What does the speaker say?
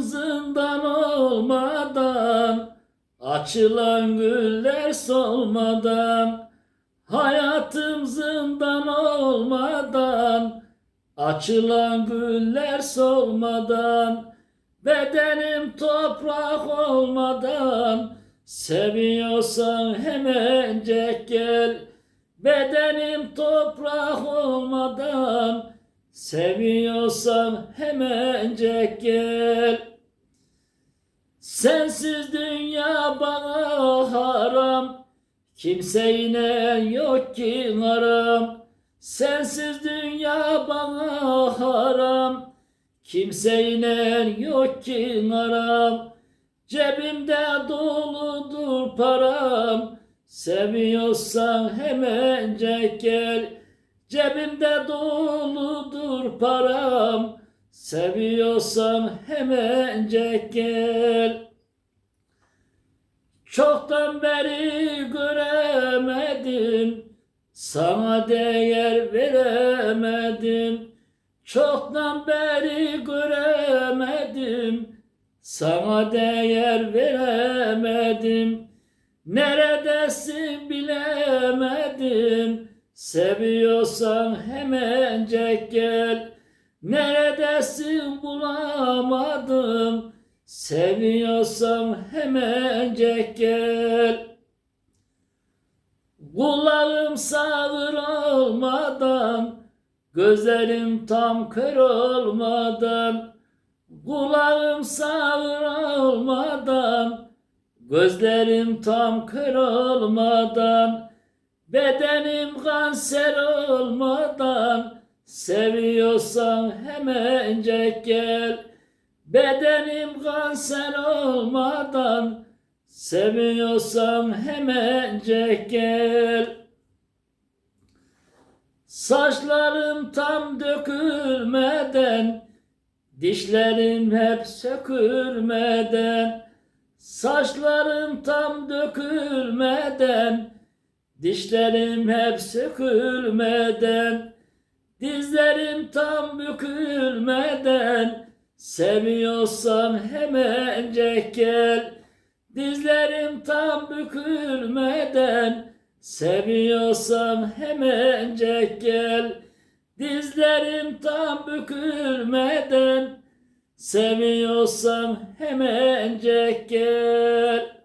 Zindan olmadan Açılan güller solmadan Hayatım zindan olmadan Açılan güller solmadan Bedenim toprak olmadan Seviyorsan hemencek gel Bedenim toprak olmadan Seviyorsan hemencek gel. Sensiz dünya bana haram. Kimseyle yok ki aram Sensiz dünya bana haram. Kimseyle yok ki aram Cebimde doludur param. Seviyorsan hemencek gel Cebimde doludur param. Seviyorsan hemencek gel. Çoktan beri göremedim Sana değer veremedim. Çoktan beri göremedim Sana değer veremedim. Neredesin bilemedim Seviyorsan hemencek gel. Neredesin bulamadım. Seviyorsan hemencek gel. Kulağım sağır olmadan Gözlerim tam kör olmadan. Kulağım sağır olmadan Gözlerim tam kör olmadan Bedenim kanser olmadan Seviyorsan hemencek gel. Bedenim kanser olmadan Seviyorsan hemencek gel. Saçlarım tam dökülmeden Dişlerim hep sökülmeden Saçlarım tam dökülmeden Dişlerim hep sökülmeden Dizlerim tam bükülmeden. Seviyorsan hemencek gel Dizlerim tam bükülmeden. Seviyorsan hemencek gel Dizlerim tam bükülmeden. Seviyorsan hemencek gel